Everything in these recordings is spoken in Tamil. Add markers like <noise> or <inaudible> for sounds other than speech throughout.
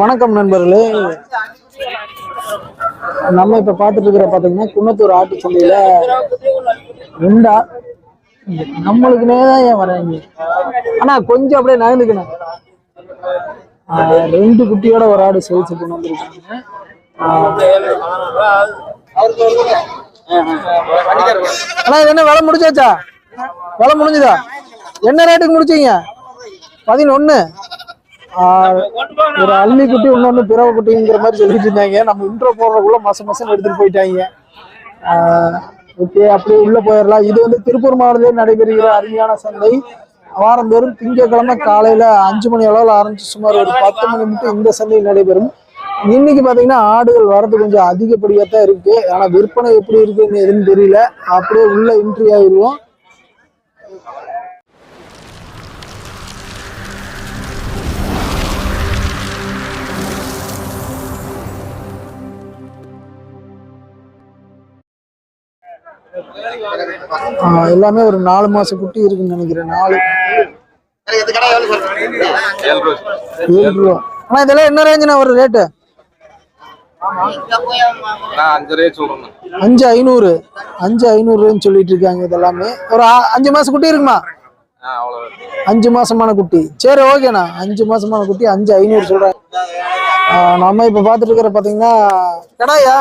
வணக்கம் நண்பர்களே. நம்ம இப்ப பாத்துட்டு இருக்கிற பாத்தீங்கன்னா குன்னத்தூர் ஆட்டு சந்தையில ரெண்டா நம்மளுக்குனே தான் ஏன் வராங்க ஆனா கொஞ்சம் அப்படியே நகர்ந்துக்கணும். ரெண்டு குட்டியோட ஒரு ஆடு சேல்ஸ் கொண்டு வந்திருக்காங்க. ஆனா இது என்ன விலை முடிச்சாச்சா விலை முடிஞ்சுதா? என்ன ரேட்டுக்கு முடிச்சீங்க? பதினொன்னு. ஒரு அள்ளி குட்டி இன்னொன்னு பிறவ குட்டிங்கிற மாதிரி சொல்லிட்டு இருந்தாங்க. நம்ம இன்ட்ரோ போடுறதுக்குள்ள மச மசம் எடுத்துட்டு போயிட்டாங்க. ஓகே அப்படியே உள்ள போயிடலாம். இது வந்து திருப்பூர் மாவட்டத்தில் நடைபெறுகிற அருமையான சந்தை. வாரந்தோறும் திங்கட்கிழமை காலையில அஞ்சு மணி அளவில் ஆரம்பிச்சு சுமார் ஒரு பத்து மணி மட்டும் இந்த சந்தையில் நடைபெறும். இன்னைக்கு பாத்தீங்கன்னா ஆடுகள் வரது கொஞ்சம் அதிகப்படியாக தான் இருக்கு. ஆனா விற்பனை எப்படி இருக்குன்னு எதுன்னு தெரியல. அப்படியே உள்ள என்ட்ரி ஆயிடுவோம். எல்லாமே ஒரு நாலு மாசம் குட்டி இருக்குன்னு நினைக்கிறேன் நாலு. ஏழு ரூபா. ஆனா இதெல்லாம் என்ன ரேஞ்சுனா ஒரு ரேட்டு அஞ்சு ரேட் சொல்றேன். அஞ்சு ஐநூறு. அஞ்சு ஐநூறுன்னு சொல்லிட்டு இருக்காங்க இதெல்லாமே. ஒரு அஞ்சு மாசம் குட்டி இருக்குமா? அஞ்சு மாசமான குட்டி. சரி ஓகேண்ணா அஞ்சு மாசமான குட்டி அஞ்சு ஐநூறு சொல்றேன். நம்ம இப்ப பாத்துட்டு இருக்கிற பாத்தீங்கன்னா கடாயா?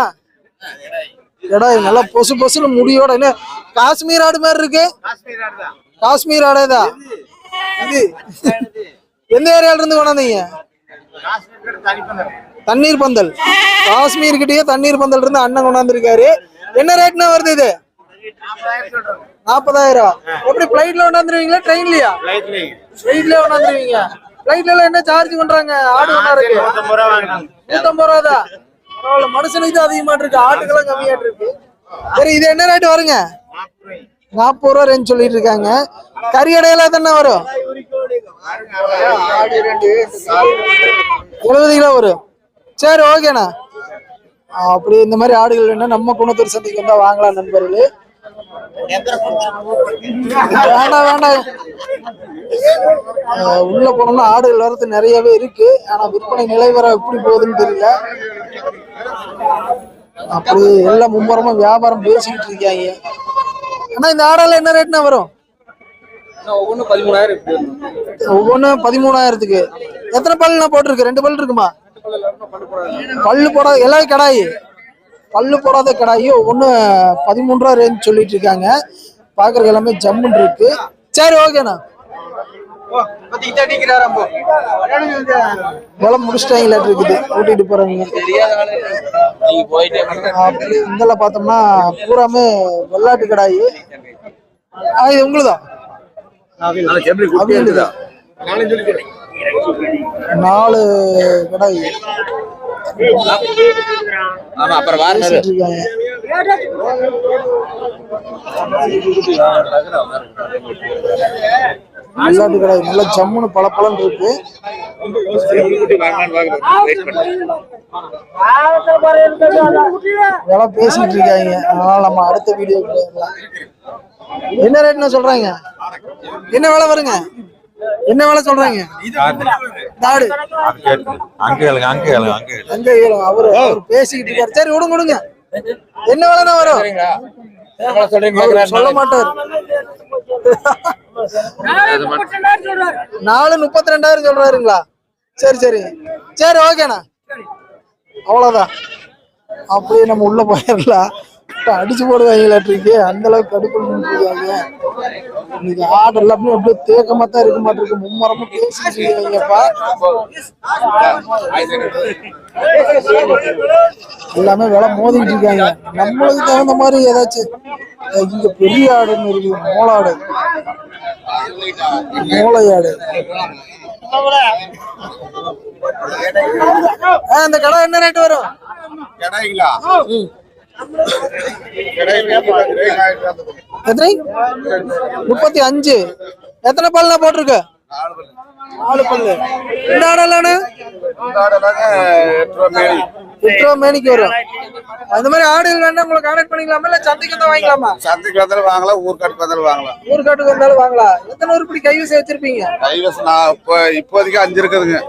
கடாய் நல்லா பொசு பொசுன்னு முடியோட என்ன? காஷ்மீர் ஆடு மாதிரி இருக்கு. காஷ்மீர் ஆடேதா? இது. எந்த ஏரியால இருந்து கொண்டாந்தீங்க? தண்ணீர் பந்தல். காஷ்மீர் கிட்டயே தண்ணீர் பந்தல் இருந்து அண்ணன் கொண்டாந்துருக்காரு. என்ன ரேட்னா வருது இது? நாற்பதாயிரம் எப்படி பிளைட்ல கொண்டாந்துருவீங்களா ட்ரெயின்லயா ஃபிளைட்ல கொண்டாந்துருவீங்க. ஃபிளைட்ல எல்லாம் என்ன சார்ஜ் பண்றாங்க? ஆடு கொண்டாருக்கு நூத்தம்பது ரூபா தான் மனுஷனுக்கு தான் அதிகமா இருக்கு ஆட்டுக்கெல்லாம் கம்மியாட்டு இருக்கு. சரி இது என்ன ரேட் வருங்க? நாற்பது ரூபா ரேஞ்ச் சொல்லிட்டு இருக்காங்க. கறி இடையில தானே வரும்? எழுபது கிலோ வரும். சரி ஓகேண்ணா அப்படி இந்த மாதிரி ஆடுகள் வேணா நம்ம குணத்தூர் சந்தைக்கு வந்தா வாங்கலாம் நண்பர்களே. வேண்டாம் வேண்டாம் உள்ள போனோம்னா ஆடுகள் வரது நிறையவே இருக்கு. ஆனா விற்பனை நிலைவரம் எப்படி போகுதுன்னு தெரியல. அப்படி எல்லாம் மும்முரமா வியாபாரம் பேசிக்கிட்டு இருக்காங்க. ஆனா இந்த ஆடெல்லாம் என்ன ரேட்னா வரும்? ஒவ்வொன்றும் பதிமூணாயிரம். ஒவ்வொன்றும் பதிமூணாயிரத்துக்கு. எத்தனை பல்லுண்ணா போட்டிருக்கு? ரெண்டு பல் இருக்குமா? பல்லு போடாத எல்லாம் கடாயி. பல்லு போடாத கடாயி. ஒவ்வொன்று பதிமூணு ரூபா ரேஞ்ச் சொல்லிட்டு இருக்காங்க. பார்க்கறதுக்கு எல்லாமே ஜம்முன்னு இருக்கு. சரி ஓகேண்ணா வேலை முடிச்சிட்டாங்களாட்டு இருக்குது. கூட்டிட்டு போறவங்க. நீங்க போயிட்டே அப்படி இந்தல பார்த்தோம்னா பூராமே வெள்ளாட்டு கடாயி. இது உங்களுதான். நாலு கடாயி. ஆமா அப்புறம் வாரம் பேசிட்டு இருக்காங்க வெள்ளாட்டு கடாய் நல்லா ஜம்முன்னு பல இருக்கு. இதெல்லாம் பேசிட்டு இருக்காங்க. அதனால நம்ம அடுத்த வீடியோ என்ன ரேட்னு சொல்றாங்க? என்ன வேலை வருங்க? என்ன விலை சொல்றாங்க? நாடு அங்க கேளுங்க அங்க கேளுங்க அங்க அவரு அவர் பேசிக்கிட்டு இருக்காரு. சரி விடுங்க விடுங்க. என்ன விலைனா வரும்? சொல்ல மாட்டார். நாலு முப்பத்தி ரெண்டாயிரம் சொல்றாருங்களா? சரி சரி. சரி ஓகேண்ணா. அவ்வளவுதான். அப்படியே நம்ம உள்ள போயிடலாம். அடிச்சு போடுவாங்களாட்டிருக்கு அந்த அளவுக்கு கடுப்பு இன்னைக்கு ஆடு எல்லாமே அப்படியே தேக்கமா தான் இருக்க மாட்டிருக்கு. மும்மரமும் பேசிட்டு இருக்காங்கப்பா. எல்லாமே விலை மோதிட்டு இருக்காங்க. நம்மளுக்கு தகுந்த மாதிரி ஏதாச்சும் இங்க பெரிய ஆடுன்னு இருக்குது. மோளாடு மூளையாடு இந்த கடை என்ன ரேட் வரும்? ம். எத்தனை? முப்பத்தி அஞ்சு. எத்தனை பல்ல போட்டிருக்கு? நாலு பல்லு. இந்த ஆடலாண்ணே எட்டு ரூபா மேனிக்கு வரும். அந்த மாதிரி ஆடுகள் வேணா உங்களை கான்டாக்ட் பண்ணிக்கலாமா? இல்ல சந்தைக்கு வந்து வாங்கிக்கலாமா? சந்தைக்கு வந்தாலும் வாங்கலாம் ஊர்க்காட்டுக்கு வந்தாலும் வாங்கலாம். ஊருக்காட்டுக்கு வந்தாலும் வாங்கலாம். எத்தனை உருப்படி கைவசம் வச்சிருப்பீங்க? கைவசம் நான் இப்போ இப்போதைக்கு அஞ்சு இருக்குதுங்க.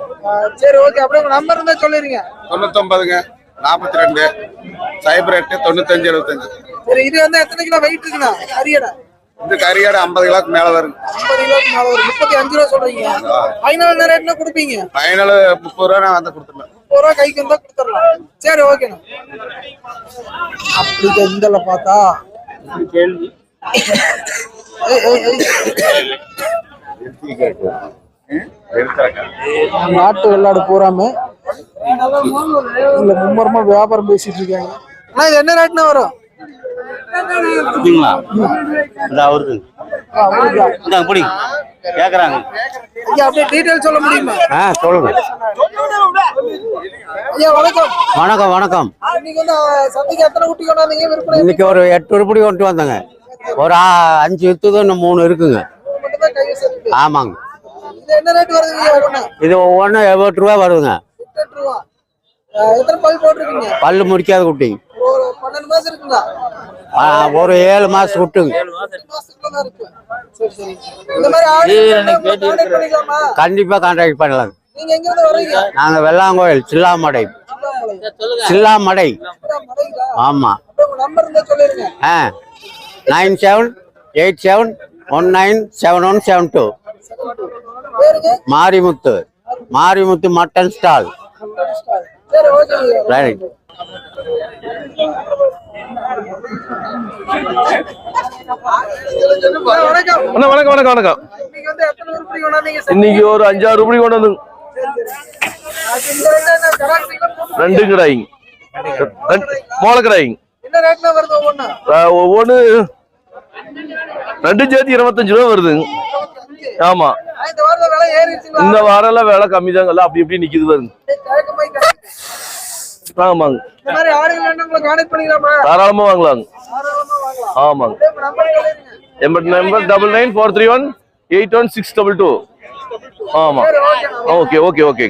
சரி ஓகே அப்படியே உங்க நம்பர் இருந்தா சொல்லிருங்க. தொண்ணூத்தொன்பதுங்க. நாற்பத்தி ரெண்டு சைபர் எட்டு தொண்ணூத்தஞ்சு எழுபத்தஞ்சு சரி இது வந்து எத்தனை கிலோ வெயிட் இருக்குண்ணா? அரியடை இந்த கறியாடு ஐம்பது கிலோக்கு மேல வருங்க ஐம்பது கிலோக்கு மேல ஒரு முப்பத்தி அஞ்சு ரூபா சொல்றீங்க. ஃபைனல் என்ன ரேட்னா கொடுப்பீங்க? ஃபைனல் முப்பது ரூபா நான் வந்து கொடுத்துருவேன். முப்பது ரூபா கைக்கு வந்தா கொடுத்துடலாம். சரி ஓகேண்ணா அப்படி இந்தல பார்த்தா. ஏய், ஏய், ஏய். நாட்டு வெள்ளாடு பூராம இல்ல மும்மரமா வியாபாரம் பேசிட்டு இருக்காங்க. ஆனா இது என்ன ரேட்னா வரும்? அவருக்கு. கேக்குறாங்க. அப்படியே டீடைல் சொல்ல முடியுமா? ஆ சொல்லுங்க. ஐயா வணக்கம். வணக்கம் வணக்கம். இன்னைக்கு வந்து ஆ, சந்தைக்கு எத்தனை குட்டி கொண்டாந்தீங்க? விற்பனை இன்னைக்கு ஒரு எட்டு உருப்படி கொண்டு வந்தேங்க. ஒரு அஞ்சு வித்துது இன்னும் மூணு இருக்குங்க. ஆமாங்க. இது ஒவ்வொன்றும் எவ்வளோ ரூபா வருதுங்க. பல்லு முடிக்காத குட்டி. ஒரு ஏழு மாசம் விட்டுங்க. கண்டிப்பா கான்டாக்ட் பண்ணலாம். நீங்க எங்க இருந்து வர்றீங்க நாங்க வெள்ளாங்கோயில் சில்லாமடை. சில்லாமடை. ஆமா. ஆ. Nine seven eight seven one nine seven one seven two. Marimuthu. Marimuthu mutton stall. Right வணக்கம் வணக்கம் வணக்கம். இன்னைக்கு ஒரு அஞ்சாறு ரூபாய் கொண்டு வந்து. ரெண்டு கிடாயிங்க மோள கிடாயிங்க என்ன ரேட்ல வருது ஒவ்வொன்னா? ஒவ்வொன்று ரெண்டு சேர்த்து இருபத்தஞ்சு ரூபா வருதுங்க ஆமா. இந்த வாரத்துல விலை ஏறிடுச்சுங்களா? இந்த வாரம்லாம் விலை கம்மி தாங்கல்ல அப்படி இப்படி நிக்குது பாருங்க. ஆமாங்க. தாராளமா வாங்கலாங்க. ஆமாங்க. எண்பத்தி number double nine four three one eight one six double two. ஆமா. Okay okay okay.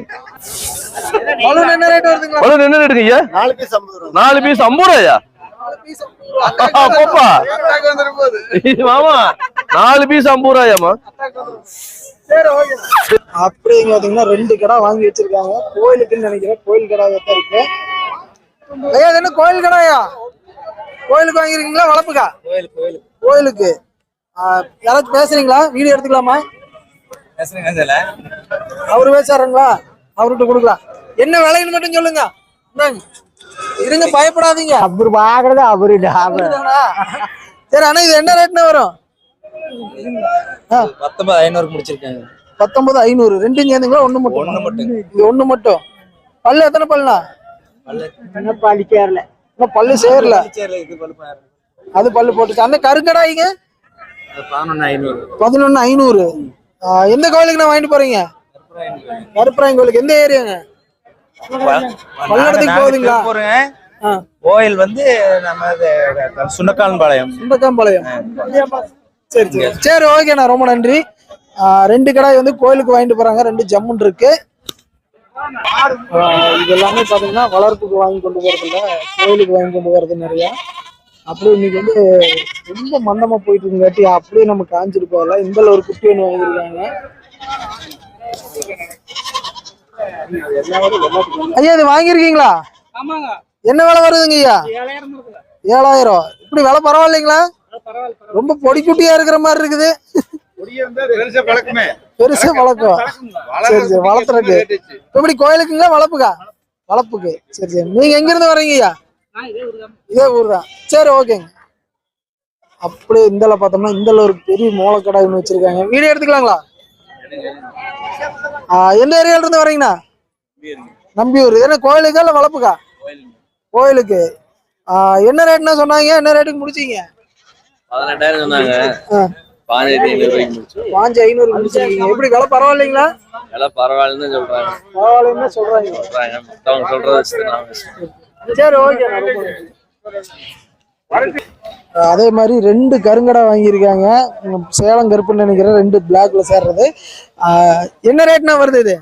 என்ன ரேட் ஐயா? நாலு பீஸ் ஐம்பது ரூபா. நாலு பீஸ் ஐம்பது ரூபாயா. போப்பா. மாமா <laughs> நாலு பீஸ் ஐம்பது ரூபாயாமா சரி ஓகே அப்படிங்க பாத்தீங்கன்னா ரெண்டு கடை வாங்கி வச்சிருக்காங்க. கோயிலுக்குன்னு நினைக்கிறேன். கோயில் கடை தான் இருக்கு. ஐயா இது என்ன கோயில் கடாயா? கோயிலுக்கு வாங்கிருக்கீங்களா வளர்ப்புக்கா? கோயிலுக்கு ஆ, யாராச்சும் பேசுறீங்களா? வீடியோ எடுத்துக்கலாமா? அவரு பேசுறாருங்களா அவர்கிட்ட கொடுக்கலாம். என்ன விலைன்னு மட்டும் சொல்லுங்க. இருங்க பயப்படாதீங்க. அவர் வாங்குறது அவரு? சரி அண்ணா இது என்ன ரேட்னா வரும்? பத்தொன்பது ஐநூறு முடிச்சிருக்காங்க. பத்தொன்பது ஐநூறு. ரெண்டும் சேர்ந்துங்களா? ஒண்ணு மட்டும். ஒண்ணு மட்டும். இது ஒண்ணு மட்டும். பல்லு எத்தனை பல்லுண்ணா? பழிக்கல இன்னும் பல்லு சேரல. அது பல்லு போட்டுச்சு. அண்ணன் கருக்கடாயிங்க பதினொன்னு ஐநூறு. பதினொன்னு ஐநூறு. ஆ, எந்த கோயிலுக்கு நான் வாங்கிட்டு போறீங்க? கருப்பராயன் கோயிலுக்கு. எந்த ஏரியாங்க? பல்லடத்துக்கு போகுதுங்களா? கோயில் வந்து நம்ம சுண்டக்கான்பாளையம் சுண்டக்காம்பாளையம். சரி சரி சரி. ஓகேண்ணா ரொம்ப நன்றி. ரெண்டு கடாய் வந்து கோயிலுக்கு வாங்கிட்டு போறாங்க. ரெண்டு ஜம்முன் இருக்கு. இது எல்லாமே பாத்தீங்கன்னா வளர்ப்புக்கு வாங்கி கொண்டு போறது இல்ல. கோயிலுக்கு வாங்கி கொண்டு வர்றது நிறைய. அப்படியே இன்னைக்கு வந்து ரொம்ப மந்தமா போயிட்டு இருக்காட்டி அப்படியே நம்ம காஞ்சிட்டு போகல. இந்த ஒரு குட்டி ஒன்று வாங்கியிருக்காங்க ஐயா இது வாங்கியிருக்கீங்களா? என்ன விலை வருதுங்க ஐயா? ஏழாயிரம். இப்படி விலை பரவாயில்லைங்களா? ரொம்ப பொடி குட்டியா இருக்கிற மாதிரி இருக்குது. பெருசா வளர்க்கும். சரி சரி வளர்த்துறக்கு எப்படி கோயிலுக்குங்களா வளர்ப்புக்கா? வளர்ப்புக்கு. சரி சரி. நீங்க எங்க இருந்து வர்றீங்க ஐயா இதே ஊர் தான் சரி ஓகேங்க. அப்படியே இந்தல பார்த்தோம்னா இந்தல ஒரு பெரிய மூலக்கடை ஒன்று வச்சிருக்காங்க. வீடியோ எடுத்துக்கலாங்களா? எந்த ஏரியால இருந்து வர்றீங்கண்ணா? நம்பியூர். என்ன கோயிலுக்கா இல்ல வளர்ப்புக்கா? கோயிலுக்கு. என்ன ரேட்னா சொன்னாங்க? என்ன ரேட்டுக்கு முடிச்சீங்க? பதினெட்டாயிரம் சொன்னாங்க. ஐநூறு பாஞ்சு ஐநூறு முடிச்சிருக்கீங்க எப்படி விலை பரவாயில்லைங்களா? எல்லாம் பரவாயில்லன்னு சொல்றாங்க. பரவாயில்லைன்னு சொல்றாங்க. சொல்றாங்க. மத்தவங்க சொல்றத வச்சு நாங்க சரி ஓகே அதே மாதிரி ரெண்டு கருங்கடை வாங்கியிருக்காங்க. சேலம் கருப்புன்னு நினைக்கிறேன் ரெண்டு பிளாக்ல சேர்றது. என்ன ரேட்னா வருது இது?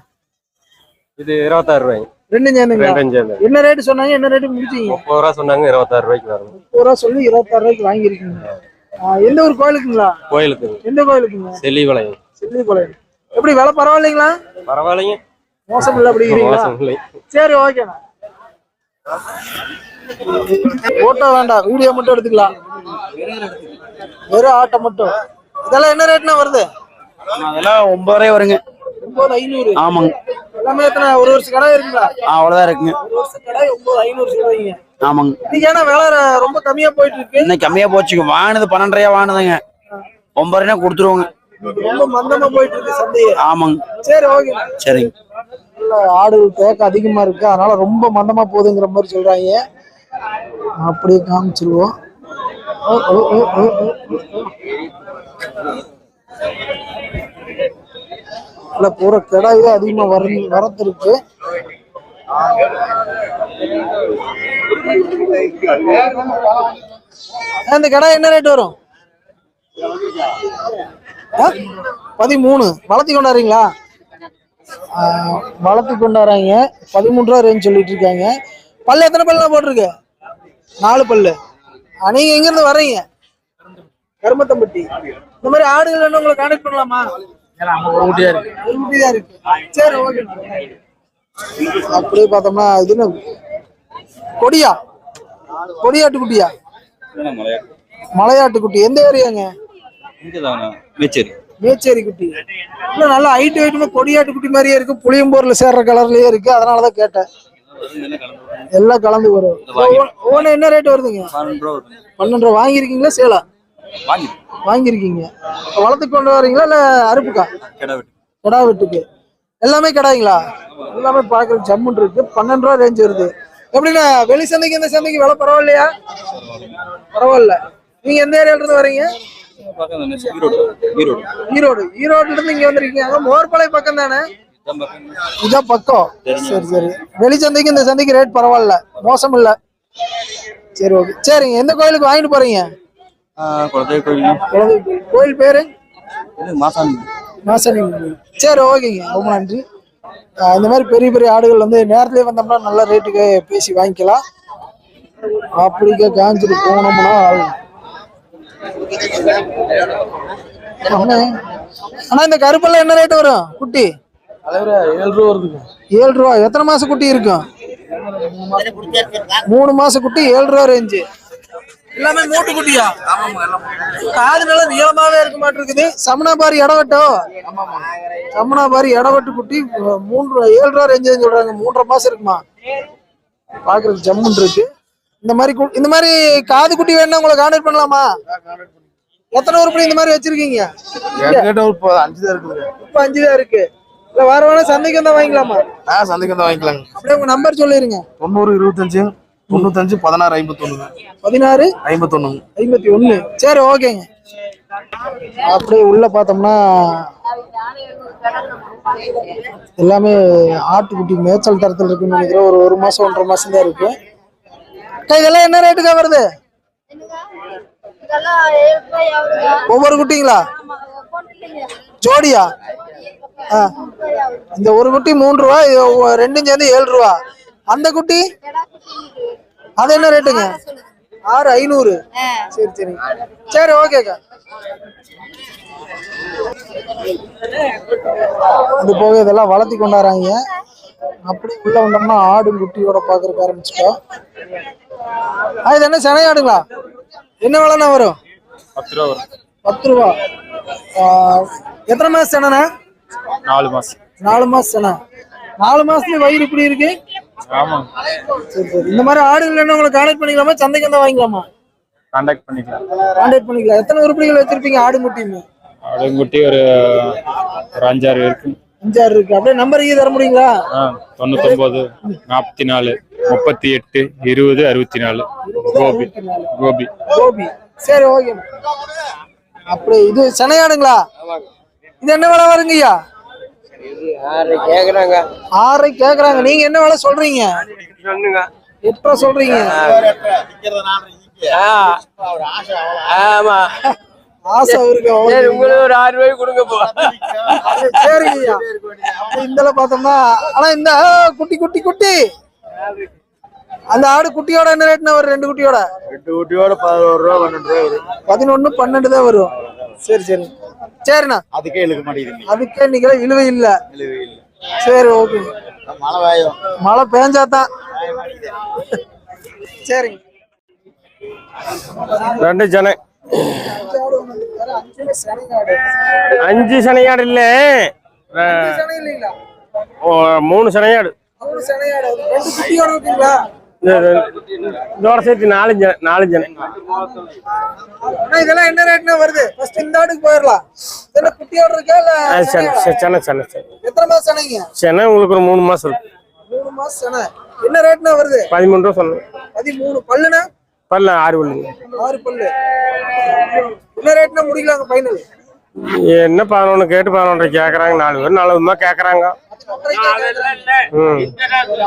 இது இருபத்தாறு ரூபாய் ரெண்டும் சேர்ந்துங்களா? ரெண்டும் சேர்ந்து. என்ன ரேட் சொன்னாங்க? என்ன ரேட்டு முடிச்சீங்க? முப்பது ரூபா சொன்னாங்க இருபத்தாறு ரூபாய்க்கு வரும் முப்பது ரூபா சொல்லி இருபத்தாறு ரூபாய்க்கு வாங்கியிருக்கீங்க. எந்த ஒரு கோயிலுக்குங்களா? கோயிலுக்கு. எந்த கோயிலுக்குங்க? செல்லிபாளையம். சில்லி கோயில் எப்படி விலை பரவாயில்லைங்களா? பரவாயில்லைங்க. மோசம் இல்லை இல்லை சரி ஓகேண்ணா போட்டோ வேண்டாம் வீடியோ மட்டும் எடுத்துக்கலாம். வெறும் ஆட்டோ மட்டும். இதெல்லாம் என்ன ரேட்னா வருது? அதெல்லாம் ஒன்பது ரூபாய் வருங்க. ஒன்பது ஐநூறு. ஆமாங்க. எல்லாமே எத்தனை ஒரு வருஷம் கடை இருக்குங்களா? அவ்வளோதான் இருக்குங்க. ஒரு வருஷம் கடை ஒன்பது ஐநூறு சொல்றீங்க. ஆமாங்க. இன்னைக்கு ஏன்னா விலை ரொம்ப கம்மியா போயிட்டு இருக்கு இன்னைக்கு கம்மியா போச்சுங்க. வாங்கினது பன்னெண்டு ரூபாய் வாங்கினதுங்க ஒன்பது கொடுத்துருவோங்க. ரொம்ப மந்தமா போயிட்டு இருக்கு சந்தையே. ஆமாங்க. சரி ஓகே. சரிங்க. ஆடுகள் தேக்கம் அதிகமா இருக்கு. அதனால ரொம்ப மந்தமா போகுதுங்கிற மாதிரி சொல்றாங்க. அப்படியே காமிச்சிருவோம். ஓ, ஓ, ஓ, ஓ, ஓ, ஓ. இல்ல பூரா கிடாய் தான் அதிகமா வர வரத்து இருக்கு இந்த கடை என்ன ரேட் வரும்? பதிமூணு. வளர்த்தி கொண்டாடுறீங்களா? வளர்த்தி கொண்டாடுறாங்க. பதிமூன்று ரூபா ரேஞ்ச் சொல்லிட்டு இருக்காங்க. பல்லு எத்தனை பல்லாம் போட்டிருக்கு? நாலு பல்லு. நீங்க எங்க இருந்து வர்றீங்க? கருமத்தம்பட்டி. இந்த மாதிரி ஆடுகள் வேணும் உங்களை கான்டாக்ட் பண்ணலாமா? ஒரு குட்டி தான் இருக்கு. சரி ஓகே அப்படியே பார்த்தோம்னா இது என்ன? கொடியா? கொடியாட்டு குட்டியா? மலையாட்டு குட்டி. எந்த ஏரியாங்க மேச்சேரி. மேச்சேரி குட்டி. இன்னும் நல்லா ஹைட் வெயிட்டுமே கொடியாட்டு குட்டி மாதிரியே இருக்கு. புளியம்பூர்ல சேர்ற கலர்லயே இருக்கு. அதனாலதான் கேட்டேன். எல்லாம் கலந்து வரும். ஒவ்வொன்று என்ன ரேட் வருதுங்க? பன்னெண்டு ரூபா. வாங்கியிருக்கீங்களா சேலா? வாங்கியிருக்கீங்க. வளர்த்து கொண்டு வரீங்களா இல்ல அறுப்புக்கா? கிடா வெட்டுக்கு. எல்லாமே கிடாய்ங்களா? எல்லாமே பார்க்கறது ஜம்முன் இருக்கு. பன்னெண்டு ரூபா ரேஞ்ச் வருது. எப்படிண்ணா வெளி சந்தைக்கு இந்த சந்தைக்கு விலை பரவாயில்லையா? பரவாயில்ல. நீங்க எந்த ஏரியால இருந்து வரீங்க? ஈரோடு. ஈரோடுல இருந்து இங்க வந்திருக்கீங்க. அங்க மோர்பாளைய பக்கம் தானே? இதான் பக்கம். சரி சரி. வெளி சந்தைக்கு இந்த சந்தைக்கு ரேட் பரவாயில்ல. மோசம் இல்ல. சரி ஓகே சரிங்க எந்த கோயிலுக்கு வாங்கிட்டு போறீங்க? குலதெய்வ கோயில். பேரு? மாசாணி. சரி ஓகேங்க. ரொம்ப நன்றி. இந்த மாதிரி பெரிய பெரிய ஆடுகள் வந்து நேரத்துலயே வந்தோம்னா நல்ல ரேட்டுக்கு பேசி வாங்கிக்கலாம். அப்படிக்க காஞ்சிட்டு போனோம்னா அண்ணே அண்ணா இந்த கருப்பெல்லாம் என்ன ரேட் வரும்? குட்டி? ஏழு ரூபா வருதுங்க. ஏழு ரூபா. எத்தனை மாசம் குட்டி இருக்கும்? மூணு மாசம் குட்டி ஏழு ரூபா ரேஞ்சு எல்லாமே மூட்டு குட்டியா? காது நல்லா நீளமாவே இருக்க மாட்டிருக்குது. சமணாபாரி இடவட்டோ சமணாபாரி இடவட்டு குட்டி மூன்று ஏழு ரூபா ரேஞ்சு சொல்றாங்க. மூன்றரை மாசம் இருக்குமா? பாக்குறதுக்கு ஜம்முன் இருக்கு. இந்த மாதிரி இந்த மாதிரி காது குட்டி வேணா உங்களை கான்டாக்ட் பண்ணலாமா? எத்தனை உருப்படி இந்த மாதிரி வச்சிருக்கீங்க? அஞ்சு தான் இருக்குது. இப்ப அஞ்சு தான் இருக்கு. இல்ல வார வாரம் சந்தைக்கு வந்தா வாங்கிக்கலாமா? ஆ சந்தைக்கு வந்து வாங்கிக்கலாங்க. அப்படியே உங்க நம்பர் சொல்லிருங்க. தொண்ணூறு இருபத்தஞ்சு தொண்ணூத்தஞ்சு பதினாறு ஐம்பத்தொன்னு. பதினாறு ஐம்பத்தொன்னு. ஐம்பத்தி ஒண்ணு சரி ஓகேங்க. அப்படியே உள்ள பார்த்தோம்னா எல்லாமே ஆட்டுக்குட்டி மேய்ச்சல் தரத்தில் இருக்குன்னு நினைக்கிறேன். ஒரு ஒரு மாசம் ஒன்றரை மாசம் தான் இருக்கு. இதெல்லாம் என்ன ரேட்டுக்கா வருது? ஒவ்வொரு குட்டிங்களா? ஜோடியா? இந்த ஒரு குட்டி மூணு ரூபா ரெண்டும் சேர்ந்து ஏழு ரூபா. அந்த குட்டி? அது என்ன ரேட்டுங்க? ஆறு ஐநூறு. சரி சரி. சரி ஓகேக்கா அது போக இதெல்லாம் வளர்த்தி கொண்டாடுறாங்க. அப்படி உள்ள வந்தோம்னா ஆடு குட்டியோட பாக்குறதுக்கு ஆரம்பிச்சிட்டோம். ஆ இது என்ன செனை ஆடுங்களா? என்ன விலைண்ணா வரும்? பத்து ரூபா வரும். பத்து ரூபா. எத்தனை மாசம் செனைண்ணா நாலு மாசம். நாலு மாசம் செனை நாலு மாசத்துல வயிறு இப்படி இருக்கு? சரி சரி இந்த மாதிரி ஆடுகள் என்ன உங்களுக்கு கான்டாக்ட் பண்ணிக்கலாமா? சந்தைக்கு வந்தா வாங்கிக்கலாமா? கான்டாக்ட் பண்ணிக்கலாம். கான்டாக்ட் பண்ணிக்கலாம். எத்தனை உருப்படிகள் வச்சிருப்பீங்க ஆடு குட்டியுமே அதுங்குட்டி ஒரு ஒரு அஞ்சாறு இருக்கு. அஞ்சாறு இருக்கு. அப்படியே நம்பர் ஈ தர முடியுங்களா? ஆ தொண்ணூத்தொன்பது நாற்பத்தி நாலு முப்பத்தி எட்டு இருபது அறுபத்தி நாலு கோபி. கோபி. கோபி. சரி ஓகே. அப்படியே இது சென்னையாடுங்களா இது என்ன விலை வருங்கய்யா? கேக்குறாங்க? ஆறை கேக்குறாங்க? நீங்க என்ன விலை சொல்றீங்க? எட்டு சொல்றீங்க? ஆமா. ஆசை இருக்கு சரி உங்களுக்கு ஒரு ஆறு ரூபாய் கொடுங்க போ. அப்ப இந்தல பார்த்தோம்னா ஆனா இந்த குட்டி குட்டி குட்டி. அந்த ஆடு குட்டியோட என்ன ரேட்னா வரும்? ரெண்டு குட்டியோட? ரெண்டு குட்டியோட பதினோரு ரூபா பன்னெண்டு ரூபா வரும். பதினொன்னு பன்னெண்டு தான் வரும். சரி சரி. சரிண்ணா. அதுக்கே இழுக்க மாட்டேங்குது. அதுக்கே இன்னைக்கு இழுவை இல்ல. சரி ஓகே. மழை வாயும் மழை பேஞ்சாதான் சரிங்க. ரெண்டு ஜன அஞ்சு சனையாடு இல்ல. மூணு சனையாடு. மூணு சனையாடு. இதோட சேர்த்து நாலு ஜன நாலு ஜன. அண்ணா, இதெல்லாம் என்ன ரேட்னா வருது? ஃபர்ஸ்ட் இந்த ஆடுக்கு போயிடலாம். இதெல்லாம் குட்டியோட இருக்கா இல்ல சென்னை? சென்னை சென்னை சென்னை எத்தனை மாசம் சனைங்க சென்னை உங்களுக்கு ஒரு மூணு மாசம் இருக்கு. மூணு மாசம் சனை என்ன ரேட்னா வருது? பதிமூணு ரூபா சொன்னேன் பதிமூணு. பல்லுனா பல்ல ஆறு பல்லுங்க. ஆறு பல்லு. என்ன ரேட்னா முடிக்கலாங்க ஃபைனல் என்ன பதினொன்று கேட்டு பதினொன்றரை கேட்குறாங்க நாலு பேர் நாலு விதமாக கேட்குறாங்க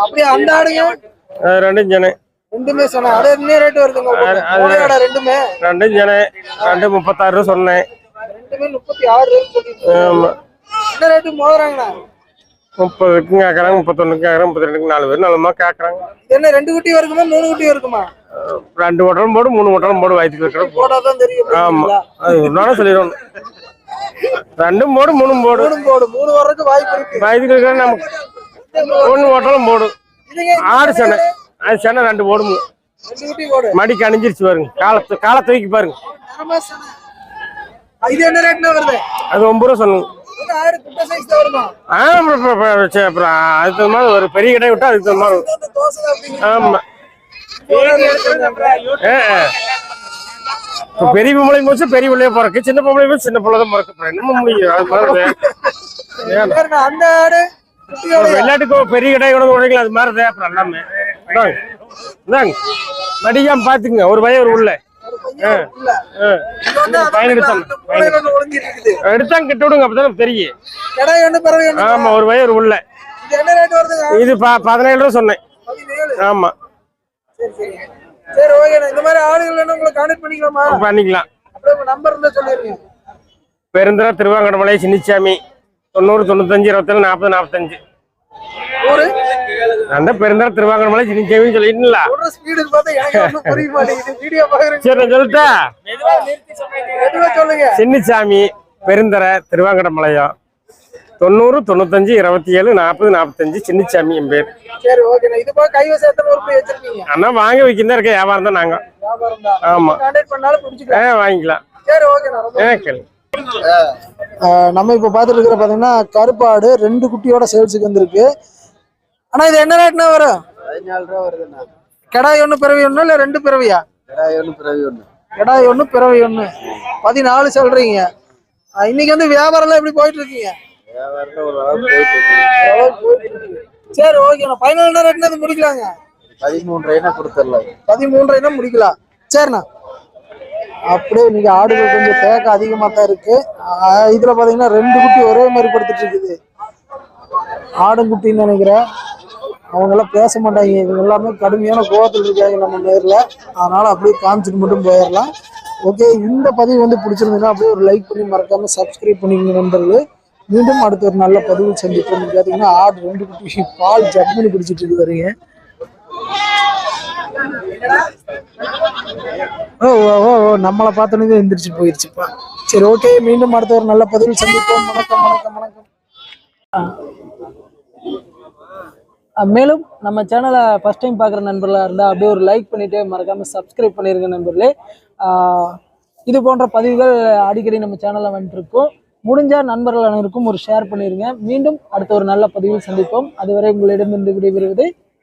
அப்படியே அந்த ஆடுங்க? ரெண்டும் ஜன ரெண்டுமே சொன்ன அது என்ன ரேட் வருதுங்க ரெண்டுமே. ரெண்டும் ஜன ரெண்டு முப்பத்தாறு ரூபா சொன்னேன். ரெண்டுமே முப்பத்தி ஆறு ஆமா. என்ன ரேட்டு மோதுறாங்கண்ணா? முப்பதுக்கும் கேட்குறாங்க முப்பத்தொன்னுக்கு கேட்குறாங்க முப்பத்தி ரெண்டுக்கு நாலு பேர் நாலுமா கேட்குறாங்க இது என்ன ரெண்டு குட்டி இருக்குமா மூணு குட்டி இருக்குமா ரெண்டு ஓட்டலும் போடு மூணு ஓட்டலும் போடு வயிற்றுக்கு வைக்கிற போடாதான் தெரியும் ஆமா? அது ஒரு நாளும் சொல்லிடணும் ரெண்டும் போடு மூணும் போடு. மூணும் போடு மூணு வர்றதுக்கு வாய்ப்பு இருக்கு. வயிற்றுக்கு வைக்கிற நமக்கு ஒன்று ஓட்டலும் போடு. ஆறு சென்னை. அது சென்னை ரெண்டு போடு. மடிக்கு அணிஞ்சிருச்சு பாருங்க. காலத்து காலை தூக்கி பாருங்க. இது என்ன ரேட்னா வருது? அது ஒன்பது ரூபா சொல்லுங்க. ஆடு அப்புறம் அதுக்கு தகுந்த மாதிரி ஒரு பெரிய கடை விட்டா அதுக்கு தகுந்த மாதிரி. ஆமா. இப்ப பெரிய பொம்பளை போச்சு பெரிய பிள்ளைய பிறக்கு. சின்ன பொம்பளை போச்சு சின்ன பிள்ளை தான் பிறக்கு முடியும் அது மாதிரி அந்த ஒரு பெரிய கடை கொண்டு விடுறீங்களா அது மாதிரி அப்புறம் எல்லாமே. இந்தாங்க. மடிக்காம பாத்துங்க ஒரு பையன் ஒரு உள்ள எடுத்தாங்க கிட்ட விடுங்க அப்பதான் தெரியும். கடை ஆமா ஒரு பையன் உள்ள. இது பதினேழு ரூபா சொன்னேன். ஆமா. சரி சரி. சரி ஓகே இந்த மாதிரி ஆடுகள் வேணும் உங்களை கான்டாக்ட் பண்ணிக்கலாமா? நம்பர் இருந்தா சொல்லிருங்க பெருந்திர திருவாங்கடமலை சின்னிச்சாமி. தொண்ணூறு தொண்ணூத்தஞ்சு இருபத்தேழு நாற்பது நாற்பத்தஞ்சு. அந்த ஸ்பீடு ஒண்ணும் புரிய மாட்டேங்குது. வீடியோ பாக்குறேன். சரி சொல்லிட்டா? சொல்லுங்க. சின்னிச்சாமி பெருந்தர திருவாங்கடமலையம் தொண்ணூறு தொண்ணூத்தஞ்சு இருபத்தி ஏழு நாற்பது நாற்பத்தஞ்சு சின்னிச்சாமி என் பேர். சரி ஓகே இது போக கைவசம் எத்தனை உறுப்பு வச்சிருக்கீங்க. அண்ணா வாங்க வைக்கிறதா இருக்க வியாபாரம் தான் நாங்க. ஆமா. ஆ வாங்கிக்கலாம். சரி ஓகே நான் நம்ம இப்போ பார்த்துட்டு இருக்கிற பார்த்தீங்கன்னா கருப்பாடு ரெண்டு குட்டியோட சேல்ஸுக்கு வந்திருக்கு. ஆனா இது என்ன ரேட்னா வரும்? பதினாலு ரூபா வருதுண்ணா. கிடாய் ஒன்று பிறவி ஒன்று இல்லை ரெண்டு பிறவியா? கிடாய் ஒன்று பிறவி ஒன்று கிடாய் ஒன்று பிறவி ஒன்று பதினாலு சொல்றீங்க. இன்னைக்கு வந்து வியாபாரம்லாம் எப்படி போயிட்டு இருக்கீங்க. சரி ஓகே பதினாலு ரேட்னா முடிக்கலாங்க. பதிமூணு ரூபாய்னா கொடுத்துடலாம். பதிமூன்றரைனா முடிக்கலாம். சரிண்ணா. அப்படியே இன்னைக்கு ஆடுகள் கொஞ்சம் தேக்கம் அதிகமாக தான் இருக்கு இதுல பாத்தீங்கன்னா ரெண்டு குட்டி ஒரே மாதிரி படுத்துட்டு இருக்குது. ஆடுங்குட்டின்னு நினைக்கிறேன். அவங்க எல்லாம் பேச மாட்டாங்க. இவங்க எல்லாமே கடுமையான கோவத்தில் இருக்காங்க நம்ம நேர்ல. அதனால அப்படியே காமிச்சிட்டு மட்டும் போயிடலாம். ஓகே இந்த பதிவு வந்து பிடிச்சிருந்ததுன்னா அப்படியே ஒரு லைக் பண்ணி மறக்காம சப்ஸ்கிரைப் பண்ணிக்கங்க நண்பர்கள். மீண்டும் அடுத்த ஒரு நல்ல பதிவு சந்திப்போம். பார்த்தீங்கன்னா ஆடு ரெண்டு குட்டி பால் ஜட்மனி குடிச்சிட்டு இருக்கு வரீங்க ஓ ஓ ஓ ஓ நம்மளை பார்த்தோன்னே எந்திரிச்சு போயிடுச்சுப்பா சரி ஓகே மீண்டும் அடுத்த ஒரு நல்ல பதிவு சந்திப்போம். வணக்கம் வணக்கம் வணக்கம். மேலும் நம்ம சேனலை ஃபஸ்ட் டைம் பார்க்குற நண்பர்களாக இருந்தால் அப்படியே ஒரு லைக் பண்ணிவிட்டு மறக்காமல் சப்ஸ்கிரைப் பண்ணியிருங்க நண்பர்களே. இது போன்ற பதிவுகள் அடிக்கடி நம்ம சேனலில் வந்துட்டுருக்கோம் முடிஞ்சால் நண்பர்கள் அனைவருக்கும் ஒரு ஷேர் பண்ணிடுங்க மீண்டும் அடுத்த ஒரு நல்ல பதிவில் சந்திப்போம். அதுவரை உங்களிடமிருந்து விடைபெறுவது